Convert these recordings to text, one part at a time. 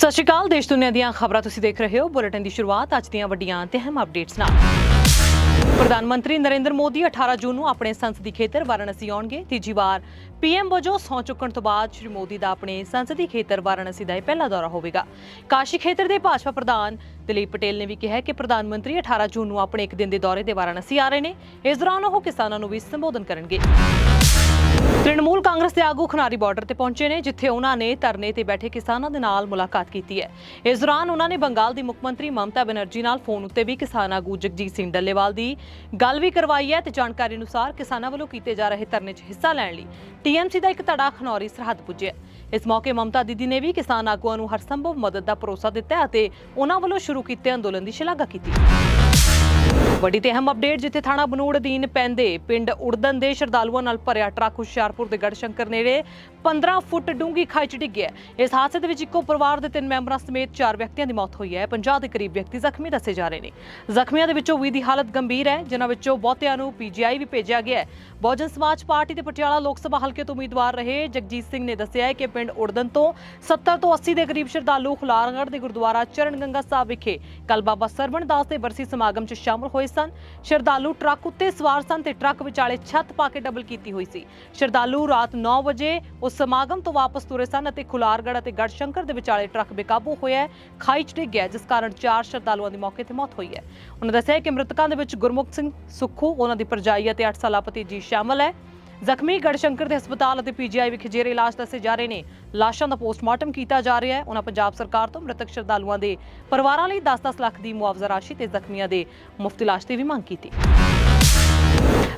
ਸਤਿ ਸ਼੍ਰੀ ਅਕਾਲ, ਦੇਸ਼ ਦੁਨੀਆ ਦੀਆਂ ਖਬਰਾਂ ਤੁਸੀਂ ਦੇਖ ਰਹੇ ਹੋ, ਬੁਲੇਟਿਨ ਦੀ ਸ਼ੁਰੂਆਤ, ਅੱਜ ਦੀਆਂ ਵੱਡੀਆਂ ਤੇ ਅਹਿਮ ਅਪਡੇਟਸ ਨਾਲ। ਪ੍ਰਧਾਨ ਮੰਤਰੀ ਨਰਿੰਦਰ ਮੋਦੀ 18 ਜੂਨ ਨੂੰ ਆਪਣੇ ਸੰਸਦੀ ਖੇਤਰ ਵਾਰਾਣਸੀ ਆਉਣਗੇ। ਤੀਜੀ ਵਾਰ ਪੀਐਮ ਵਜੋਂ ਸਹੁੰ ਚੁੱਕਣ ਤੋਂ ਬਾਅਦ ਸ਼੍ਰੀ ਮੋਦੀ ਦਾ ਆਪਣੇ ਸੰਸਦੀ ਖੇਤਰ ਵਾਰਾਣਸੀ ਦਾ ਇਹ ਪਹਿਲਾ ਦੌਰਾ ਹੋਵੇਗਾ। ਕਾਸ਼ੀ ਖੇਤਰ ਦੇ ਭਾਜਪਾ ਪ੍ਰਧਾਨ ਦਲੀਪ ਪਟੇਲ ਨੇ ਵੀ ਕਿਹਾ ਕਿ ਪ੍ਰਧਾਨ ਮੰਤਰੀ 18 ਜੂਨ ਨੂੰ ਆਪਣੇ ਇੱਕ ਦਿਨ ਦੇ ਦੌਰੇ ਤੇ ਵਾਰਾਣਸੀ ਆ ਰਹੇ ਨੇ। ਇਸ ਦੌਰਾਨ ਉਹ ਕਿਸਾਨਾਂ ਨੂੰ ਵੀ ਸੰਬੋਧਨ ਕਰਨਗੇ। ਤ੍ਰਿਣਮੂਲ ਕਾਂਗਰਸ ਦੇ ਆਗੂ ਖਨਾਰੀ ਬਾਰਡਰ ਤੇ ਪਹੁੰਚੇ ਨੇ, ਜਿੱਥੇ ਉਹਨਾਂ ਨੇ ਧਰਨੇ ਤੇ ਬੈਠੇ ਕਿਸਾਨਾਂ ਦੇ ਨਾਲ ਮੁਲਾਕਾਤ ਕੀਤੀ ਹੈ। ਇਸ ਦੌਰਾਨ ਉਹਨਾਂ ਨੇ ਬੰਗਾਲ ਦੀ ਮੁੱਖ ਮੰਤਰੀ ਮਮਤਾ ਬੈਨਰਜੀ ਨਾਲ ਫੋਨ ਉੱਤੇ ਵੀ ਕਿਸਾਨ ਆਗੂ ਜਗਜੀਤ ਸਿੰਘ ਡੱਲੇਵਾਲ ਦੀ ਗੱਲ ਵੀ ਕਰਵਾਈ ਹੈ ਤੇ ਜਾਣਕਾਰੀ ਅਨੁਸਾਰ ਕਿਸਾਨਾਂ ਵੱਲੋਂ ਕੀਤੇ ਜਾ ਰਹੇ ਧਰਨੇ 'ਚ ਹਿੱਸਾ ਲੈਣ ਲਈ ਟੀਐਮਸੀ ਦਾ ਇੱਕ ਧੜਾ ਖਨੌਰੀ ਸਰਹੱਦ ਪੁੱਜਿਆ ਇਸ ਮੌਕੇ ਮਮਤਾ ਦੀਦੀ ਨੇ ਵੀ ਕਿਸਾਨ ਆਗੂਆਂ ਨੂੰ ਹਰ ਸੰਭਵ ਮਦਦ ਦਾ ਭਰੋਸਾ ਦਿੱਤਾ ਅਤੇ ਉਹਨਾਂ ਵੱਲੋਂ ਸ਼ੁਰੂ ਕੀਤੇ ਅੰਦੋਲਨ ਦੀ ਸ਼ਲਾਘਾ ਕੀਤੀ। ਵੱਡੀ ਤੇ ਅਹਿਮ ਅਪਡੇਟ ਜਿੱਥੇ ਥਾਣਾ ਬਨੂੜ ਅਧੀਨ ਪੈਂਦੇ ਪਿੰਡ ਉੜਦਨ ਦੇ ਸ਼ਰਧਾਲੂਆਂ ਨਾਲ ਭਰਿਆ ਟਰੱਕ ਹੁਸ਼ਿਆਰਪੁਰ ਦੇ ਗੜਸ਼ੰਕਰ ਨੇੜੇ 15 ਫੁੱਟ ਡੂੰਘੀ ਖਾਈ 'ਚ ਡਿੱਗਿਆ ਇਸ ਹਾਦਸੇ ਦੇ ਵਿੱਚ ਇੱਕੋ ਪਰਿਵਾਰ ਦੇ ਤਿੰਨ ਮੈਂਬਰਾਂ ਸਮੇਤ ਚਾਰ ਵਿਅਕਤੀਆਂ ਦੀ ਮੌਤ ਹੋਈ ਹੈ। 50 ਦੇ ਕਰੀਬ ਵਿਅਕਤੀ ਜ਼ਖਮੀ ਦੱਸੇ ਜਾ ਰਹੇ ਨੇ। ਜ਼ਖਮੀਆਂ ਦੇ ਵਿੱਚੋਂ ਵੀ ਦੀ ਹਾਲਤ ਗੰਭੀਰ ਹੈ, ਜਿਨ੍ਹਾਂ ਵਿੱਚੋਂ ਬਹੁਤਿਆਂ ਨੂੰ ਪੀਜੀਆਈ ਵੀ ਭੇਜਿਆ ਗਿਆ ਹੈ। ਬਹੁਜਨ ਸਮਾਜ ਪਾਰਟੀ ਦੇ ਪਟਿਆਲਾ ਲੋਕ ਸਭਾ ਹਲਕੇ ਤੋਂ ਉਮੀਦਵਾਰ ਰਹੇ ਜਗਜੀਤ ਸਿੰਘ ਨੇ ਦੱਸਿਆ ਹੈ ਕਿ ਪਿੰਡ ਉੜਦਨ ਤੋਂ 70 ਤੋਂ 80 ਦੇ ਕਰੀਬ ਸ਼ਰਧਾਲੂ ਖੁਲਾਰਗੜ੍ਹ ਦੇ ਗੁਰਦੁਆਰਾ ਚਰਨ ਗੰਗਾ ਸਾਹਿਬ ਵਿਖੇ ਕੱਲ ਬਾਬਾ ਸਰਵਣ ਦਾਸ ਦੇ ਬਰਸੀ ਸਮਾਗਮ 'ਚ ਸ਼ਾਮਲ ਹੋਏ ਸਨ। ਸ਼ਰਧਾਲੂ ਟਰੱਕ ਉੱਤੇ ਸਵਾਰ ਸਨ ਤੇ ਟਰੱਕ ਵਿਚਾਲੇ ਛੱਤ ਪਾ ਕੇ ਡਬਲ ਕੀਤੀ ਹੋਈ ਸੀ। ਸ਼ਰਧਾਲੂ ਰਾਤ 9 ਵਜੇ ਉਸ ਸਮਾਗਮ ਤੋਂ ਵਾਪਸ ਤੁਰੇ ਸਨ ਅਤੇ ਖੁਲਾਰਗੜ ਅਤੇ ਗੜਸ਼ੰਕਰ ਦੇ ਵਿਚਾਲੇ ਟਰੱਕ ਬੇਕਾਬੂ ਹੋਇਆ ਖਾਈ 'ਚ ਡਿੱਗ ਗਿਆ ਜਿਸ ਕਾਰਨ ਚਾਰ ਸ਼ਰਧਾਲੂਆਂ ਦੀ ਮੌਕੇ ਤੇ ਮੌਤ ਹੋਈ ਹੈ। ਉਹਨਾਂ ਦੱਸਿਆ ਕਿ ਮ੍ਰਿਤਕਾਂ ਦੇ ਵਿੱਚ ਗੁਰਮੁਖ ਸਿੰਘ ਸੁੱਖੂ, ਉਹਨਾਂ ਦੀ ਪਰਜਾਈ ਅਤੇ 8 ਸਾਲਾ ਭਤੀਜੀ ਸ਼ਾਮਲ ਹੈ। ਜ਼ਖਮੀ ਗੜਸ਼ੰਕਰ ਦੇ ਹਸਪਤਾਲ ਅਤੇ ਪੀਜੀਆਈ ਵਿਖੇ ਜੇਰੇ ਇਲਾਜ ਦੱਸੇ ਜਾ ਰਹੇ ਨੇ। ਲਾਸ਼ਾਂ ਦਾ ਪੋਸਟਮਾਰਟਮ ਕੀਤਾ ਜਾ ਰਿਹਾ ਹੈ। ਉਹਨਾਂ ਪੰਜਾਬ ਸਰਕਾਰ ਤੋਂ ਮ੍ਰਿਤਕ ਸ਼ਰਧਾਲੂਆਂ ਦੇ ਪਰਿਵਾਰਾਂ ਲਈ 10-10 ਲੱਖ ਦੀ ਮੁਆਵਜ਼ਾ ਰਾਸ਼ੀ ਤੇ ਜ਼ਖਮੀਆਂ ਦੇ ਮੁਫਤ ਇਲਾਜ ਦੀ ਵੀ ਮੰਗ ਕੀਤੀ।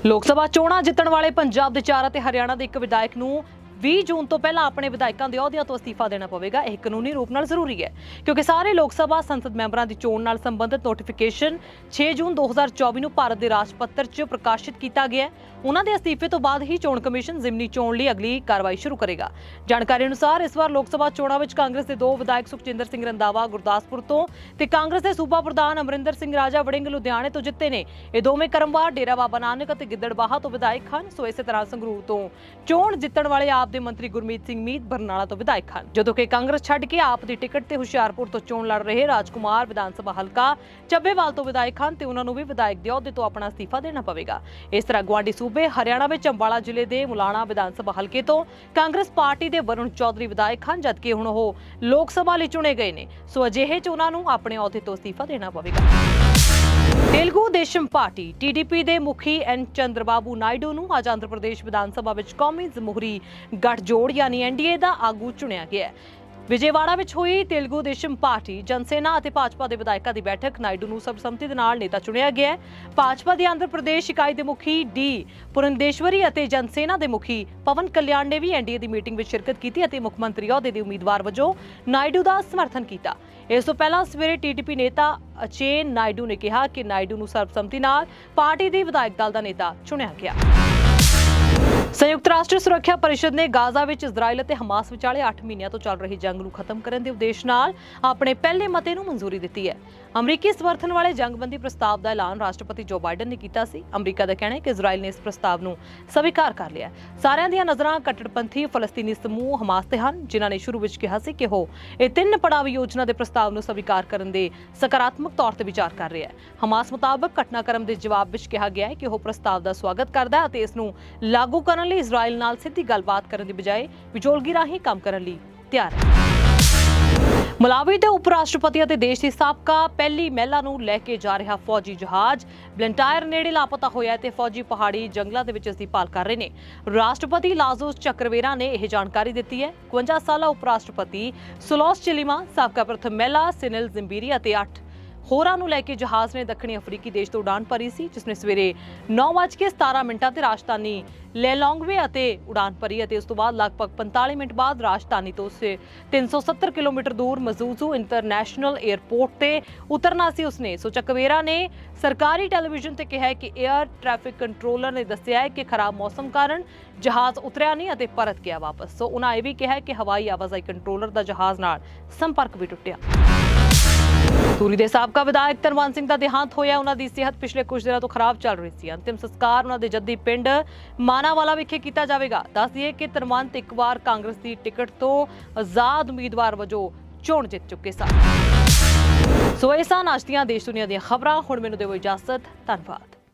ਲੋਕ ਸਭਾ ਚੋਣਾਂ ਜਿੱਤਣ ਵਾਲੇ ਪੰਜਾਬ ਦੇ ਚਾਰ ਅਤੇ ਹਰਿਆਣਾ ਦੇ ਇੱਕ ਵਿਧਾਇਕ ਨੂੰ 20 ਜੂਨ ਤੋਂ ਪਹਿਲਾਂ ਆਪਣੇ ਵਿਧਾਇਕਾਂ ਦੇ ਅਹੁਦਿਆਂ ਤੋਂ ਅਸਤੀਫਾ ਦੇਣਾ ਪਵੇਗਾ। ਇਹ ਕਾਨੂੰਨੀ ਰੂਪ ਨਾਲ ਜ਼ਰੂਰੀ ਹੈ, ਕਿਉਂਕਿ ਸਾਰੇ ਲੋਕ ਸਭਾ ਸੰਸਦ ਮੈਂਬਰਾਂ ਦੀ ਚੋਣ ਨਾਲ ਸੰਬੰਧਿਤ ਨੋਟੀਫਿਕੇਸ਼ਨ 6 ਜੂਨ 2024 ਨੂੰ ਭਾਰਤ ਦੇ ਰਾਜ ਪੱਤਰ 'ਚ ਪ੍ਰਕਾਸ਼ਿਤ ਕੀਤਾ ਗਿਆ ਹੈ। ਉਹਨਾਂ ਦੇ ਅਸਤੀਫੇ ਤੋਂ ਬਾਅਦ ਹੀ ਚੋਣ ਕਮਿਸ਼ਨ ਜ਼ਿਮਨੀ ਚੋਣ ਲਈ ਅਗਲੀ ਕਾਰਵਾਈ ਸ਼ੁਰੂ ਕਰੇਗਾ। ਜਾਣਕਾਰੀ ਅਨੁਸਾਰ ਇਸ ਵਾਰ ਲੋਕ ਸਭਾ ਚੋਣਾਂ ਵਿੱਚ ਕਾਂਗਰਸ ਦੇ ਦੋ ਵਿਧਾਇਕ ਸੁਖਜਿੰਦਰ ਸਿੰਘ ਰੰਦਾਵਾ ਗੁਰਦਾਸਪੁਰ ਤੋਂ ਤੇ ਕਾਂਗਰਸ ਦੇ ਸੂਬਾ ਪ੍ਰਧਾਨ ਅਮਰਿੰਦਰ ਸਿੰਘ ਰਾਜਾ ਵੜਿੰਗ ਲੁਧਿਆਣੇ ਤੋਂ ਜਿੱਤੇ ਨੇ। ਇਹ ਦੋਵੇਂ ਕਰਮਵਾਰ ਡੇਰਾ ਬਾਬਾ ਨਾਨਕ ਅਤੇ ਗਿੱਦੜਬਾਹਾ ਤੋਂ ਵਿਧਾਇਕ ਹਨ, ਸੋ ਇਸੇ ਤਰ੍ਹਾਂ ਸੰਗਰੂਰ ਤੋਂ ਚੋਣ ਜਿੱਤਣ ਵਾਲੇ ਆਪ ਦੇ ਮੰਤਰੀ ਗੁਰਮੀਤ ਸਿੰਘ ਮੀਤ ਬਰਨਾਲਾ ਤੋਂ ਵਿਧਾਇਕ ਹਨ। ਜਦੋਂ ਕਿ ਕਾਂਗਰਸ ਛੱਡ ਕੇ ਆਪ ਦੀ ਟਿਕਟ ਤੇ ਹੁਸ਼ਿਆਰਪੁਰ ਤੋਂ ਚੋਣ ਲੜ ਰਹੇ ਰਾਜਕੁਮਾਰ ਵਿਧਾਨ ਸਭਾ ਹਲਕਾ ਚੱਬੇਵਾਲ ਤੋਂ ਵਿਧਾਇਕ ਹਨ ਤੇ ਉਹਨਾਂ ਨੂੰ ਵੀ ਵਿਧਾਇਕ ਦੇ ਅਹੁਦੇ ਤੋਂ ਆਪਣਾ ਅਸਤੀਫਾ ਦੇਣਾ ਪਵੇਗਾ। ਇਸ ਤਰ੍ਹਾਂ ਗਵਾਂਡੀ ਸੂਬੇ ਹਰਿਆਣਾ ਵਿੱਚ ਅੰਬਾਲਾ ਜ਼ਿਲ੍ਹੇ ਦੇ ਮੁਲਾਣਾ ਵਿਧਾਨ ਸਭਾ ਹਲਕੇ ਤੋਂ ਕਾਂਗਰਸ ਪਾਰਟੀ ਦੇ ਵਰੁਣ ਚੌਧਰੀ ਵਿਧਾਇਕ ਹਨ, ਜਦਕਿ ਹੁਣ ਉਹ ਲੋਕ ਸਭਾ ਲਈ ਚੁਣੇ ਗਏ ਨੇ। ਸੋ ਅਜਿਹੇ ਚ ਉਹਨਾਂ ਨੂੰ ਆਪਣੇ ਅਹੁਦੇ ਤੋਂ ਅਸਤੀਫਾ ਦੇਣਾ ਪਵੇਗਾ। ਤੇਲਗੂ ਦੇਸ਼ਮ ਪਾਰਟੀ ਟੀਡੀਪੀ ਦੇ ਮੁਖੀ ਐਨ ਚੰਦਰਬਾਬੂ ਨਾਇਡੂ ਨੂੰ ਅੱਜ ਆਂਧਰ ਪ੍ਰਦੇਸ਼ ਵਿਧਾਨ ਸਭਾ ਵਿੱਚ ਕੌਮੀ ਜਮਹੂਰੀ ਗੱਠਜੋੜ ਯਾਨੀ ਐਨਡੀਏ ਦਾ ਆਗੂ ਚੁਣਿਆ ਗਿਆ ਹੈ। ਵਿਜੇਵਾੜਾ ਵਿੱਚ ਹੋਈ ਤੇਲਗੂ ਦੇਸ਼ਮ ਪਾਰਟੀ ਜਨਸੇਨਾ ਅਤੇ ਭਾਜਪਾ ਦੇ ਵਿਧਾਇਕਾਂ ਦੀ ਬੈਠਕ ਨਾਇਡੂ ਨੂੰ ਸਰਬਸੰਮਤੀ ਦੇ ਨਾਲ ਨੇਤਾ ਚੁਣਿਆ ਗਿਆ ਭਾਜਪਾ ਦੀ ਆਂਧਰ ਪ੍ਰਦੇਸ਼ ਇਕਾਈ ਦੇ ਮੁਖੀ ਡੀ ਪੁਰੰਦੇਸ਼ਵਰੀ ਅਤੇ ਜਨਸੇਨਾ ਦੇ ਮੁਖੀ ਪਵਨ ਕਲਿਆਣ ਨੇ ਵੀ ਐਨਡੀਏ ਦੀ ਮੀਟਿੰਗ ਵਿੱਚ ਸ਼ਿਰਕਤ ਕੀਤੀ ਅਤੇ ਮੁੱਖ ਮੰਤਰੀ ਅਹੁਦੇ ਦੇ ਉਮੀਦਵਾਰ ਵਜੋਂ ਨਾਇਡੂ ਦਾ ਸਮਰਥਨ ਕੀਤਾ। ਇਸ ਤੋਂ ਪਹਿਲਾਂ ਸਵੇਰੇ ਟੀਟੀਪੀ ਨੇਤਾ ਅਚੇਨ ਨਾਇਡੂ ਨੇ ਕਿਹਾ ਕਿ ਨਾਇਡੂ ਨੂੰ ਸਰਬਸੰਮਤੀ ਨਾਲ ਪਾਰਟੀ ਦੇ ਵਿਧਾਇਕ ਦਲ ਦਾ ਨੇਤਾ ਚੁਣਿਆ ਗਿਆ। ਸੰਯੁਕਤ ਰਾਸ਼ਟਰ ਸੁਰੱਖਿਆ ਪਰਿਸ਼ਦ ਨੇ ਗਾਜ਼ਾ ਵਿੱਚ ਇਜ਼ਰਾਈਲ ਅਤੇ ਹਮਾਸ ਵਿਚਾਲੇ 8 ਮਹੀਨਿਆਂ ਤੋਂ ਚੱਲ ਰਹੀ ਜੰਗ ਨੂੰ ਖਤਮ ਕਰਨ ਦੇ ਉਦੇਸ਼ ਨਾਲ ਆਪਣੇ ਪਹਿਲੇ ਮਤੇ ਨੂੰ ਮਨਜ਼ੂਰੀ ਦਿੱਤੀ ਹੈ। ਅਮਰੀਕੀ ਸਮਰਥਨ ਵਾਲੇ ਜੰਗਬੰਦੀ ਪ੍ਰਸਤਾਵ ਦਾ ਐਲਾਨ ਰਾਸ਼ਟਰਪਤੀ ਜੋ ਬਾਈਡਨ ਨੇ ਕੀਤਾ ਸੀ। ਅਮਰੀਕਾ ਦਾ ਕਹਿਣਾ ਹੈ ਕਿ ਇਜ਼ਰਾਈਲ ਨੇ ਇਸ ਪ੍ਰਸਤਾਵ ਨੂੰ ਸਵੀਕਾਰ ਕਰ ਲਿਆ ਸਾਰਿਆਂ ਦੀਆਂ ਨਜ਼ਰਾਂ ਕੱਟੜਪੰਥੀ ਫਲਸਤੀਨੀ ਸਮੂਹ ਹਮਾਸ ਤੇ ਹਨ, ਜਿਨ੍ਹਾਂ ਨੇ ਸ਼ੁਰੂ ਵਿੱਚ ਕਿਹਾ ਸੀ ਕਿ ਉਹ ਇਹ ਤਿੰਨ ਪੜਾਵੀ ਯੋਜਨਾ ਦੇ ਪ੍ਰਸਤਾਵ ਨੂੰ ਸਵੀਕਾਰ ਕਰਨ ਦੇ ਸਕਾਰਾਤਮਕ ਤੌਰ ਤੇ ਵਿਚਾਰ ਕਰ ਰਿਹਾ ਹੈ। ਹਮਾਸ ਮੁਤਾਬਕ ਘਟਨਾਕ੍ਰਮ ਦੇ ਜਵਾਬ ਵਿੱਚ ਕਿਹਾ ਗਿਆ ਹੈ ਕਿ ਉਹ ਪ੍ਰਸਤਾਵ ਦਾ ਸਵਾਗਤ ਕਰਦਾ ਹੈ ਅਤੇ ਇਸ ਨੂੰ ਲਾਗੂ ਕਰਨ ਲਈ ਇਜ਼ਰਾਈਲ ਨਾਲ ਸਿੱਧੀ ਗੱਲਬਾਤ ਕਰਨ ਦੀ ਬਜਾਏ ਵਿਚੋਲਗੀ ਰਾਹੀਂ ਕੰਮ ਕਰਨ ਲਈ ਤਿਆਰ ਹੈ। ਮਲਾਵੀ ਦੇ ਉਪ ਰਾਸ਼ਟਰਪਤੀ ਅਤੇ ਦੇਸ਼ ਦੀ ਸਾਬਕਾ ਪਹਿਲੀ ਮਹਿਲਾ ਨੂੰ ਲੈ ਕੇ ਜਾ ਰਿਹਾ ਫੌਜੀ ਜਹਾਜ਼। ਬਲੈਂਟਾਇਰ ਨੇੜੇ ਲਾਪਤਾ ਹੋਇਆ ਤੇ ਫੌਜੀ ਪਹਾੜੀ ਜੰਗਲਾਂ ਦੇ ਵਿੱਚ ਇਸ ਦੀ ਭਾਲ ਕਰ ਰਹੇ ਨੇ। ਰਾਸ਼ਟਰਪਤੀ ਲਾਜੋਸ ਚੱਕਰਵੇਰਾ ਨੇ ਇਹ ਜਾਣਕਾਰੀ ਦਿੱਤੀ ਹੈ। 51 ਸਾਲਾ ਉਪ ਰਾਸ਼ਟਰਪਤੀ ਸੁਲੋਸ ਚਿਲੀਮਾ, ਸਾਬਕਾ ਪ੍ਰਥਮ ਮਹਿਲਾ, ਸਿਨਲ ਜ਼ਿੰਬੀਰੀ ਅਤੇ 8 ਹੋਰਾਂ ਨੂੰ ਲੈ ਕੇ ਜਹਾਜ਼ ਨੇ ਦੱਖਣੀ ਅਫਰੀਕੀ ਦੇਸ਼ ਤੋਂ ਉਡਾਨ ਭਰੀ ਸੀ, ਜਿਸ ਨੇ ਸਵੇਰੇ 9:17 ਮਿੰਟਾਂ ਤੇ ਰਾਜਧਾਨੀ ਲੈਲੋਂਗਵੇ ਅਤੇ ਉਡਾਨ ਭਰੀ ਅਤੇ ਉਸ ਤੋਂ ਬਾਅਦ ਲਗਭਗ 45 ਮਿੰਟ ਬਾਅਦ ਰਾਜਧਾਨੀ ਤੋਂ ਸੇ 370 ਕਿਲੋਮੀਟਰ ਦੂਰ ਮਜ਼ੂਜ਼ੂ ਇੰਟਰਨੈਸ਼ਨਲ 에ਅਰਪੋਰਟ ਤੇ ਉਤਰਨਾ ਸੀ ਉਸਨੇ। ਸੋ ਚੱਕਵੇਰਾ ਨੇ ਸਰਕਾਰੀ ਟੈਲੀਵਿਜ਼ਨ ਤੇ ਕਿਹਾ ਕਿ 에ਅਰ ਟ੍ਰੈਫਿਕ ਕੰਟਰੋਲਰ ਨੇ ਦੱਸਿਆ ਹੈ ਕਿ ਖਰਾਬ ਮੌਸਮ ਕਾਰਨ ਜਹਾਜ਼ ਉਤਰਿਆ ਨਹੀਂ ਅਤੇ ਪਰਤ ਗਿਆ ਵਾਪਸ। ਸੋ ਉਹਨਾਂ ਇਹ ਵੀ ਕਿਹਾ ਕਿ ਹਵਾਈ ਆਵਾਜਾਈ ਕੰਟਰੋਲਰ ਦਾ ਜਹਾਜ਼ ਨਾਲ ਸੰਪਰਕ ਵੀ ਟੁੱਟਿਆ। ਧੂਰੀ ਦੇ ਸਾਬਕਾ ਵਿਧਾਇਕ ਧਰਮਵੰਤ ਸਿੰਘ ਦਾ ਦੇਹਾਂਤ ਹੋਇਆ। ਉਹਨਾਂ ਦੀ ਸਿਹਤ ਪਿਛਲੇ ਕੁਝ ਦਿਨਾਂ ਤੋਂ ਖਰਾਬ ਚੱਲ ਰਹੀ ਸੀ। ਅੰਤਿਮ ਸੰਸਕਾਰ ਉਹਨਾਂ ਦੇ ਜੱਦੀ ਪਿੰਡ ਮਾਨਾਵਾਲਾ ਵਿਖੇ ਕੀਤਾ ਜਾਵੇਗਾ। ਦੱਸ ਦਈਏ ਕਿ ਧਰਮਵੰਤ ਇੱਕ ਵਾਰ ਕਾਂਗਰਸ ਦੀ ਟਿਕਟ ਤੋਂ ਆਜ਼ਾਦ ਉਮੀਦਵਾਰ ਵਜੋਂ ਚੋਣ ਜਿੱਤ ਚੁੱਕੇ ਸਨ। ਸੋ ਇਹ ਸਨ ਅੱਜ ਦੀਆਂ ਦੇਸ਼ ਦੁਨੀਆ ਦੀਆਂ ਖਬਰਾਂ। ਹੁਣ ਮੈਨੂੰ ਦਿਓ ਇਜਾਜ਼ਤ। ਧੰਨਵਾਦ।